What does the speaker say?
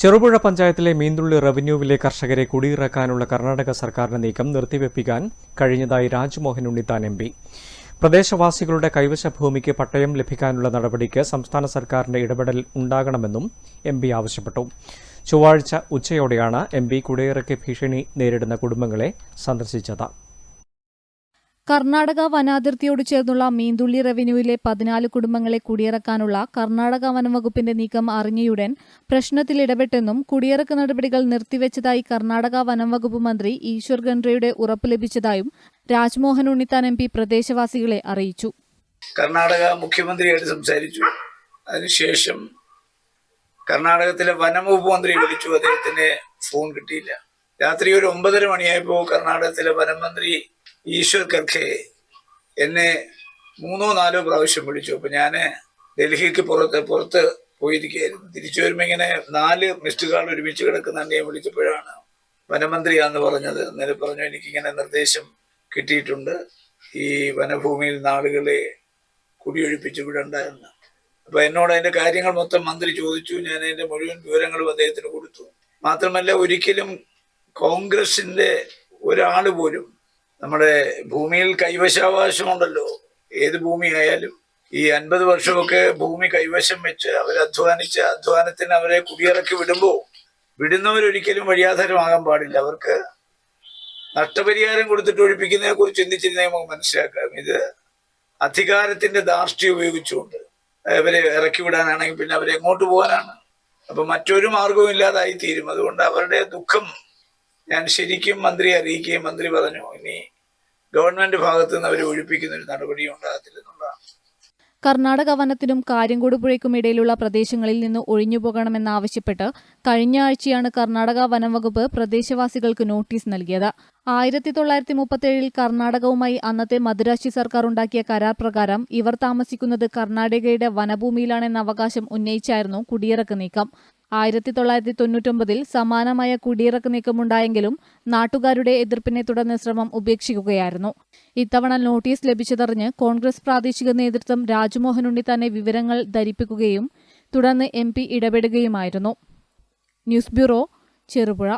ചെറുപുഴ പഞ്ചായത്തിലെ മീൻതുള്ളി റവന്യൂവിലെ കർഷകരെ കുടിയിറക്കാനുള്ള കർണാടക സർക്കാരിന്റെ നീക്കം നിർത്തിവെപ്പിക്കാൻ കഴിഞ്ഞതായി രാജ്മോഹൻ ഉണ്ണിത്താൻ എം പ്രദേശവാസികളുടെ കൈവശ ഭൂമിക്ക് പട്ടയം ലഭിക്കാനുള്ള നടപടിക്ക് സംസ്ഥാന സർക്കാരിന്റെ ഇടപെടൽ ഉണ്ടാകണമെന്നും എം പി ആവശ്യപ്പെട്ടു. ചൊവ്വാഴ്ച ഉച്ചയോടെയാണ് എം പി കുടിയിറക്കി ഭീഷണി നേരിടുന്ന കുടുംബങ്ങളെ സന്ദർശിച്ചത്. കർണാടക വനാതിർത്തിയോട് ചേർന്നുള്ള മീന്തുള്ളി റവന്യൂവിലെ പതിനാല് കുടുംബങ്ങളെ കുടിയിറക്കാനുള്ള കർണാടക വനംവകുപ്പിന്റെ നീക്കം അറിഞ്ഞയുടൻ പ്രശ്നത്തിൽ ഇടപെട്ടെന്നും കുടിയിറക്ക് നടപടികൾ നിർത്തിവെച്ചതായി കർണാടക വനംവകുപ്പ് മന്ത്രി ഈശ്വർ ഖൻഡ്രയുടെ ഉറപ്പ് ലഭിച്ചതായും രാജ്മോഹൻ ഉണ്ണിത്താൻ എം പി പ്രദേശവാസികളെ അറിയിച്ചു. കർണാടക മുഖ്യമന്ത്രിയായിട്ട് സംസാരിച്ചു. അതിനുശേഷം കർണാടകത്തിലെ വനംവകുപ്പ് മന്ത്രി വിളിച്ചു. അദ്ദേഹത്തിന് ഫോൺ കിട്ടിയില്ല. രാത്രി ഒരു ഒമ്പതര മണിയായപ്പോൾ കർണാടകത്തിലെ വനം മന്ത്രി ഈശ്വർ കർഖെ എന്നെ മൂന്നോ നാലോ പ്രാവശ്യം വിളിച്ചു. അപ്പൊ ഞാൻ ഡൽഹിക്ക് പുറത്ത് പുറത്ത് പോയിരിക്കുകയായിരുന്നു. തിരിച്ചു വരുമ്പോ ഇങ്ങനെ നാല് മിസ്ഡ് കാൾ ഒരുമിച്ച് കിടക്കുന്ന ഞാൻ വിളിച്ചപ്പോഴാണ് വനമന്ത്രിയാന്ന് പറഞ്ഞത്. അന്നേരം പറഞ്ഞു എനിക്കിങ്ങനെ നിർദ്ദേശം കിട്ടിയിട്ടുണ്ട്. ഈ വനഭൂമിയിൽ നാളുകളെ കുടിയൊഴിപ്പിച്ചു വിടണ്ട എന്ന് അപ്പൊ എന്നോട് അതിന്റെ കാര്യങ്ങൾ മൊത്തം മന്ത്രി ചോദിച്ചു. ഞാൻ അതിന്റെ മുഴുവൻ വിവരങ്ങളും അദ്ദേഹത്തിന് കൊടുത്തു. മാത്രമല്ല ഒരിക്കലും കോൺഗ്രസിന്റെ ഒരാൾ പോലും നമ്മുടെ ഭൂമിയിൽ കൈവശാവകാശമുണ്ടല്ലോ ഏത് ഭൂമിയായാലും ഈ അൻപത് വർഷമൊക്കെ ഭൂമി കൈവശം വെച്ച് അവർ അധ്വാനിച്ച് അധ്വാനത്തിന് അവരെ കുടിയിറക്കി വിടുമ്പോൾ വിടുന്നവരൊരിക്കലും വഴിയാധാരമാകാൻ പാടില്ല. അവർക്ക് നഷ്ടപരിഹാരം കൊടുത്തിട്ട് ഒഴിപ്പിക്കുന്നതിനെ കുറിച്ച് ചിന്തിച്ചിരുന്നേ നമുക്ക് മനസ്സിലാക്കാം. ഇത് അധികാരത്തിന്റെ ധാർഷ്ട്യം ഉപയോഗിച്ചുകൊണ്ട് അവരെ ഇറക്കി വിടാനാണെങ്കിൽ പിന്നെ അവരെ എങ്ങോട്ട് പോകാനാണ്? അപ്പൊ മറ്റൊരു മാർഗവും ഇല്ലാതായി തീരും. അതുകൊണ്ട് അവരുടെ ദുഃഖം ഞാൻ ശരിക്കും മന്ത്രി അറിയിക്കുകയും മന്ത്രി പറഞ്ഞു ഇനി ഗവൺമെന്റ് ഭാഗത്തു നിന്ന് അവരെ ഒഴിപ്പിക്കുന്ന ഒരു നടപടി ഉണ്ടാകത്തില്ലെന്നുള്ളതാണ് കർണാടക വനത്തിനും കാര്യംകോട് പുഴയ്ക്കും ഇടയിലുള്ള പ്രദേശങ്ങളിൽ നിന്ന് ഒഴിഞ്ഞുപോകണമെന്നാവശ്യപ്പെട്ട് കഴിഞ്ഞ ആഴ്ചയാണ് കർണാടക വനംവകുപ്പ് പ്രദേശവാസികൾക്ക് നോട്ടീസ് നൽകിയത്. ആയിരത്തി തൊള്ളായിരത്തി മുപ്പത്തേഴിൽ കർണാടകവുമായി അന്നത്തെ മദുരാശി സർക്കാർ ഉണ്ടാക്കിയ കരാർ പ്രകാരം ഇവർ താമസിക്കുന്നത് കർണാടകയുടെ വനഭൂമിയിലാണെന്ന അവകാശം ഉന്നയിച്ചായിരുന്നു കുടിയിറക്ക് നീക്കം. ആയിരത്തി തൊള്ളായിരത്തി തൊണ്ണൂറ്റൊമ്പതിൽ സമാനമായ കുടിയിറക്ക് നീക്കമുണ്ടായെങ്കിലും നാട്ടുകാരുടെ എതിർപ്പിനെ തുടർന്ന് ശ്രമം ഉപേക്ഷിക്കുകയായിരുന്നു. ഇത്തവണ നോട്ടീസ് ലഭിച്ചതറിഞ്ഞ് കോൺഗ്രസ് പ്രാദേശിക നേതൃത്വം രാജ്മോഹൻ ഉണ്ണി തന്നെ വിവരങ്ങൾ ധരിപ്പിക്കുകയും തുടർന്ന് എം ഇടപെടുകയുമായിരുന്നു. News bureau Cherupuzha.